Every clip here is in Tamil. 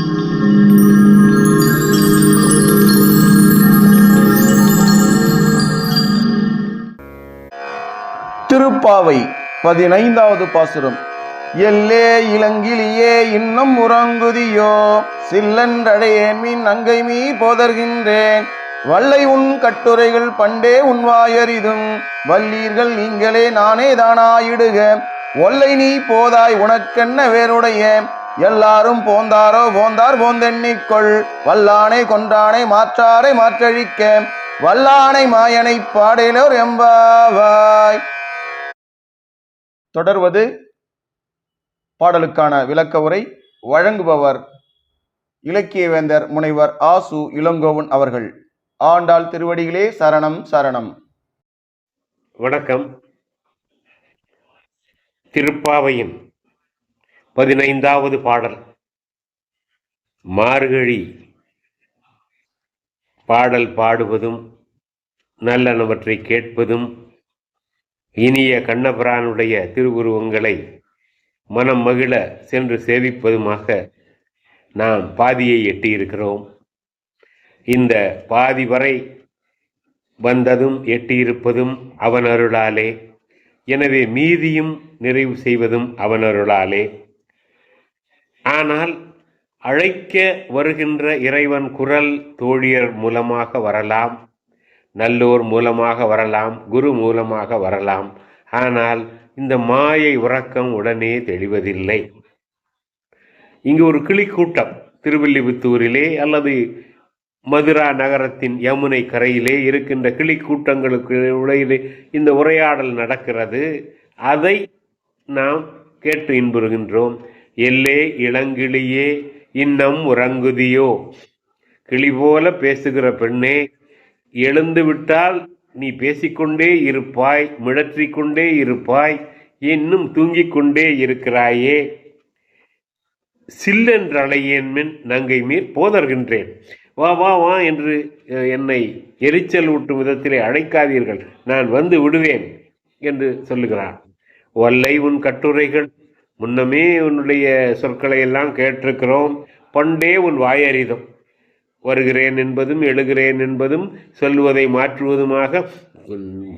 திருப்பாவை பதினைந்தாவது பாசுரம். எல்லே இளங்கிலியே இன்னும் உறங்குதியோ சில்லன்றடையேன் மீன் அங்கை மீ போதர்கின்றேன். வல்லை உன் கட்டுரைகள் பண்டே உன் வாயறிதும் வல்லீர்கள் நீங்களே நானே தானாயிடுக. ஒல்லை நீ போதாய் உனக்கென்ன வேறுடைய எல்லாரும் போந்தாரோ போந்தார் போந்தெண்ணிக்கொள். வல்லானை கொன்றானை மாற்றாரை மாற்றழிக்க. வல்லானை மாயனை பாடினோர் எம்பாவாய். தொடர்வது பாடலுக்கான விளக்க உரை வழங்குபவர் இலக்கியவேந்தர் முனைவர் ஆசு இளங்கோவன் அவர்கள். ஆண்டாள் திருவடிகளே சரணம் சரணம். வணக்கம். திருப்பாவையின் பதினைந்தாவது பாடல். மார்கழி பாடல் பாடுவதும் நல்லனவற்றை கேட்பதும் இனிய கண்ணபிரானுடைய திருவுருவங்களை மனம் மகிழ சென்று சேவிப்பதுமாக நாம் பாதியை எட்டியிருக்கிறோம். இந்த பாதி வரை வந்ததும் எட்டியிருப்பதும் அவன் அருளாலே எனவே மீதியும் நிறைவு செய்வதும் அவன் அருளாலே ஆனால் அழைக்க வருகின்ற இறைவன் குரல் தோழியர் மூலமாக வரலாம் நல்லோர் மூலமாக வரலாம் குரு மூலமாக வரலாம். ஆனால் இந்த மாயை உறக்கம் உடனே தெளிவதில்லை. இங்கு ஒரு கிளிக்கூட்டம் திருவில்லிபுத்தூரிலே அல்லது மதுரா நகரத்தின் யமுனை கரையிலே இருக்கின்ற கிளிக்கூட்டங்களுக்கு இடையிலே இந்த உரையாடல் நடக்கிறது. அதை நாம் கேட்டு இன்புறுகின்றோம். எல்லே இளங்கிளியே இன்னம் உறங்குதியோ? கிளி போல பேசுகிற பெண்ணே எழுந்து விட்டால் நீ பேசிக்கொண்டே இருப்பாய் மிழற்றிக் கொண்டே இருப்பாய் இன்னும் தூங்கிக் கொண்டே இருக்கிறாயே. சில்லென்றழையேன் மின் நங்கை மீர் போதர்கின்றேன். வா வா வா என்று என்னை எரிச்சல் ஊட்டும் விதத்திலே அழைக்காதீர்கள். நான் வந்து விடுவேன் என்று சொல்லுகிறான் வல்லை உன் கட்டுரைகள் முன்னமே உன்னுடைய சொற்களை எல்லாம் கேட்டிருக்கிறோம். பண்டே உன் வாயறிதம். வருகிறேன் என்பதும் எழுகிறேன் என்பதும் சொல்லுவதை மாற்றுவதுமாக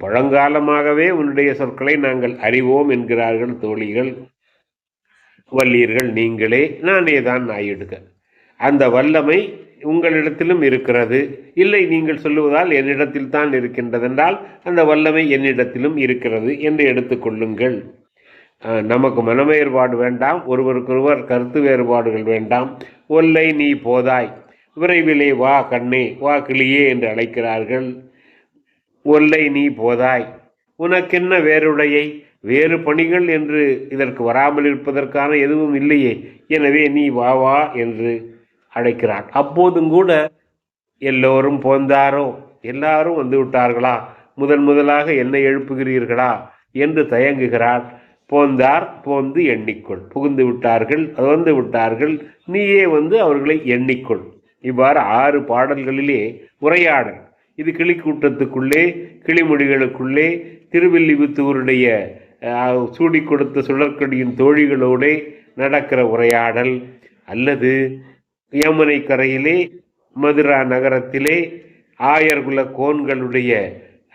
பழங்காலமாகவே உன்னுடைய சொற்களை நாங்கள் அறிவோம் என்கிறார்கள் தோழிகள். வல்லீர்கள் நீங்களே நானே தான் நாயிடுக அந்த வல்லமை உங்களிடத்திலும் இருக்கிறது. இல்லை நீங்கள் சொல்லுவதால் என்னிடத்தில் தான் இருக்கின்றதென்றால் அந்த வல்லமை என்னிடத்திலும் இருக்கிறது என்று எடுத்துக்கொள்ளுங்கள் நமக்கு மனவேறுபாடு வேண்டாம் ஒருவருக்கொருவர் கருத்து வேறுபாடுகள் வேண்டாம். ஒல்லை நீ போதாய். விரைவிலே வா கண்ணே வா கிளியே என்று அழைக்கிறார்கள். ஒல்லை நீ போதாய். உனக்கென்ன வேறுடையை? வேறு பணிகள் என்று இதற்கு வராமல் இருப்பதற்கான எதுவும் இல்லையே. எனவே நீ வா வா என்று அழைக்கிறார் அப்போதும் கூட எல்லோரும் போந்தாரோ? எல்லாரும் வந்து விட்டார்களா முதன் முதலாக என்னை எழுப்புகிறீர்களா? என்று தயங்குகிறாள். போந்தார் போந்து எண்ணிக்கொள். புகுந்து விட்டார்கள் வந்து விட்டார்கள் நீயே வந்து அவர்களை எண்ணிக்கொள். இவ்வாறு ஆறு பாடல்களிலே உரையாடல். இது கிளிக்கூட்டத்துக்குள்ளே கிளிமொழிகளுக்குள்ளே திருவில்லிபுத்தூருடைய சூடி சூடிக் கொடுத்த சுழற்கடியின் தோழிகளோடே நடக்கிற உரையாடல். அல்லது யமுனை கரையிலே மதுரா நகரத்திலே ஆயர்குல கோன்களுடைய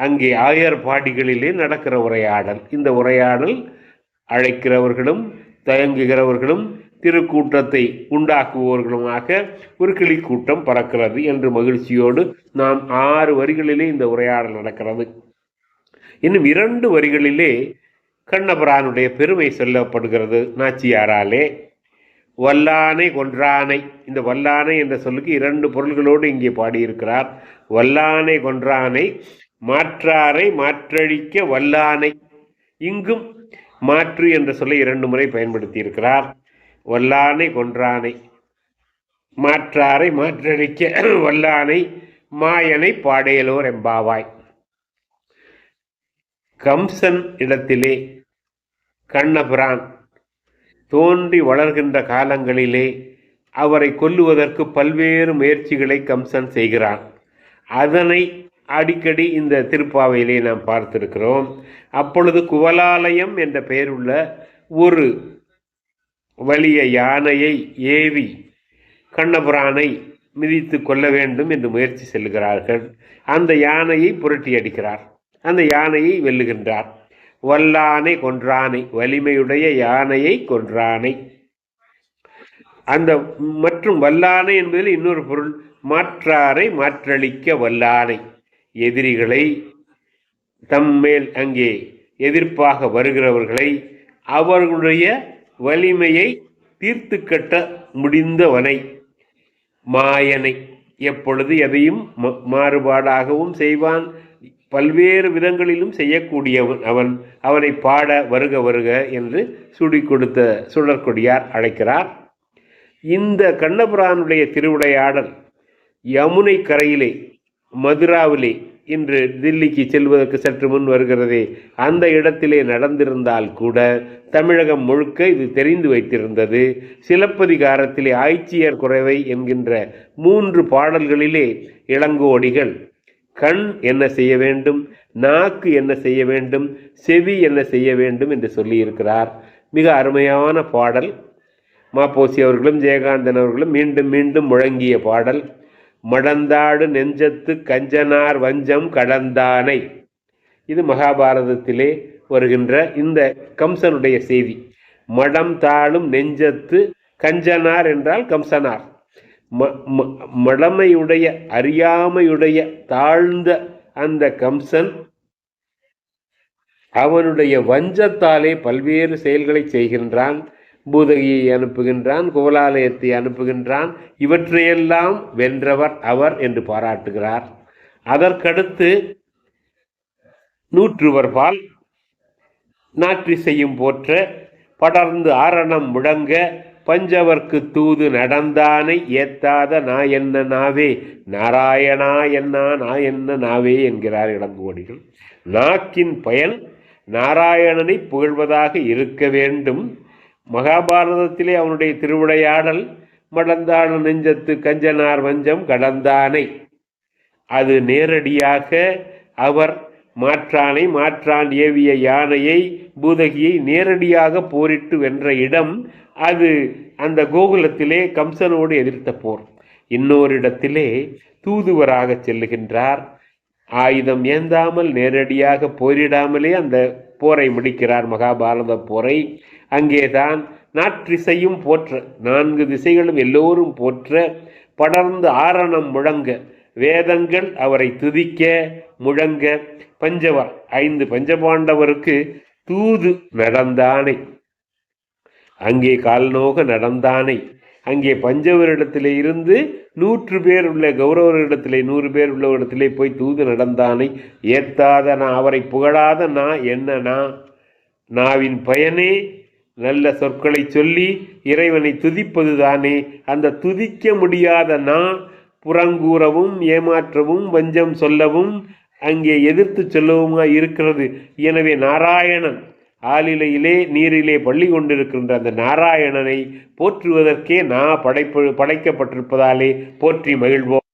அங்கே ஆயர் பாடிகளிலே நடக்கிற உரையாடல். இந்த உரையாடல் அழைக்கிறவர்களும் தயங்குகிறவர்களும் திருக்கூட்டத்தை உண்டாக்குபவர்களுமாக ஒரு கிளிக்கூட்டம் பறக்கிறது என்று மகிழ்ச்சியோடு நாம் ஆறு வரிகளிலே இந்த உரையாடல் நடக்கிறது. இன்னும் இரண்டு வரிகளிலே கண்ணபுரானுடைய பெருமை சொல்லப்படுகிறது நாச்சியாராலே. வல்லானை கொன்றானை. இந்த வல்லானை என்ற சொல்லுக்கு இரண்டு பொருள்களோடு இங்கே பாடியிருக்கிறார். வல்லானை கொன்றானை மாற்றாரை மாற்றழிக்க வல்லானை. இங்கும் மாற்று என்ற சொல்லை இரண்டு முறை பயன்படுத்தி இருக்கிறார் வல்லானை கொன்றானை. மாற்றாரை மாற்றளிக்க வல்லானை மாயனை பாடையலோர் எம்பாவாய் கம்சன் இடத்திலே கண்ணபிரான் தோன்றி வளர்கின்ற காலங்களிலே அவரை கொல்லுவதற்கு பல்வேறு முயற்சிகளை கம்சன் செய்கிறான். அதனை அடிக்கடி இந்த திருப்பாவையிலே நாம் பார்த்திருக்கிறோம். அப்பொழுது குவலாலயம் என்ற பெயருள்ள ஒரு வலிய யானையை ஏவி கண்ணபுரானை மிதித்து கொள்ள வேண்டும் என்று முயற்சி செல்கிறார்கள். அந்த யானையை புரட்டி அடிக்கிறார். அந்த யானையை வெல்லுகின்றார். வல்லானை கொன்றானை வலிமையுடைய யானையை கொன்றானை. அந்த மற்றும் வல்லானை என்பதில் இன்னொரு பொருள் மாற்றாரை மாற்றளிக்க வல்லானை. எதிரிகளை தம்மேல் அங்கே எதிர்ப்பாக வருகிறவர்களை அவர்களுடைய வலிமையை தீர்த்து கட்ட முடிந்தவனை. மாயனை எப்பொழுது எதையும் ம- மாறுபாடாகவும் செய்வான். பல்வேறு விதங்களிலும் செய்யக்கூடியவன் அவன். அவனை பாட வருக வருக என்று சுடி கொடுத்த சுழற்கொடியார் அழைக்கிறார். இந்த கண்ணபுரானுடைய திருவிளையாடல் யமுனை கரையிலே மதுராவிலே இன்று தில்லிக்கு செல்வதற்கு சற்று முன் வருகிறதே. அந்த இடத்திலே நடந்திருந்தால் கூட தமிழகம் முழுக்க இது தெரிந்து வைத்திருந்தது. சிலப்பதிகாரத்திலே ஆய்ச்சியர் குறைவை என்கின்ற மூன்று பாடல்களிலே இளங்கோடிகள் கண் என்ன செய்ய வேண்டும் நாக்கு என்ன செய்ய வேண்டும் செவி என்ன செய்ய வேண்டும் என்று சொல்லியிருக்கிறார். மிக அருமையான பாடல். மாப்போசி அவர்களும் ஜெயகாந்தன் அவர்களும் மீண்டும் மீண்டும் முழங்கிய பாடல். மடந்தாடு நெஞ்சத்து கஞ்சனார் வஞ்சம் கடந்தானை. இது மகாபாரதத்திலே வருகின்ற இந்த கம்சனுடைய செய்தி. மடம் தாழும் நெஞ்சத்து கஞ்சனார் என்றால் கம்சனார். ம- ம- மடமையுடைய அறியாமையுடைய தாழ்ந்த அந்த கம்சன் அவனுடைய வஞ்சத்தாலே பல்வேறு செயல்களை செய்கின்றான். பூதகியை அனுப்புகின்றான் கோலாலயத்தை அனுப்புகின்றான். இவற்றையெல்லாம் வென்றவர் அவர் என்று பாராட்டுகிறார். அதற்கடுத்து நூற்றுவர்பால் நாற்றி செய்யும் போற்ற படர்ந்து ஆரணம் முழங்க பஞ்சவர்க்கு தூது நடந்தானை ஏத்தாத நா என்ன நாவே? நாராயணா என்ன நா என்ன நாவே? என்கிறார் இளங்கோடிகள். நாக்கின் பயன் நாராயணனை புகழ்வதாக இருக்க வேண்டும். மகாபாரதத்திலே அவனுடைய திருவிளையாடல் மடந்தான நெஞ்சத்து கஞ்சனார் வஞ்சம் கடந்தானை. அது நேரடியாக அவர் மாற்றானை மாற்றான் ஏவிய யானையை பூதகியை நேரடியாக போரிட்டு வென்ற இடம் அது அந்த கோகுலத்திலே கம்சனோடு எதிர்த்த போர். இன்னொரு இடத்திலே தூதுவராக செல்லுகின்றார். ஆயுதம் ஏந்தாமல் நேரடியாக போரிடாமலே அந்த போரை முடிக்கிறார் மகாபாரத போரை. அங்கேதான் நாற்றிசையும் போற்ற நான்கு திசைகளும் எல்லோரும் போற்ற படர்ந்து ஆரணம் முழங்க வேதங்கள் அவரை துதிக்க முழங்க பஞ்சவா ஐந்து பஞ்சபாண்டவருக்கு தூது நடந்தானை. அங்கே கால்நோக நடந்தானை. அங்கே பஞ்சவரிடத்திலே இருந்து நூற்று பேர் உள்ள கௌரவரிடத்திலே நூறு பேர் உள்ளவரிடத்திலே போய் தூது நடந்தானை ஏத்தாத நான் அவரை புகழாத நான் என்னனா நாவின் பயனே நல்ல சொற்களை சொல்லி இறைவனை துதிப்பது தானே. அந்த துதிக்க முடியாத நான் புறங்கூறவும் ஏமாற்றவும் வஞ்சம் சொல்லவும் அங்கே எதிர்த்து சொல்லவுமா இருக்கிறது. எனவே நாராயணன் ஆலிலையிலே நீரிலே பள்ளி கொண்டிருக்கின்ற அந்த நாராயணனை போற்றுவதற்கே நான் படைப்பு படைக்கப்பட்டிருப்பதாலே போற்றி மகிழ்வோம்.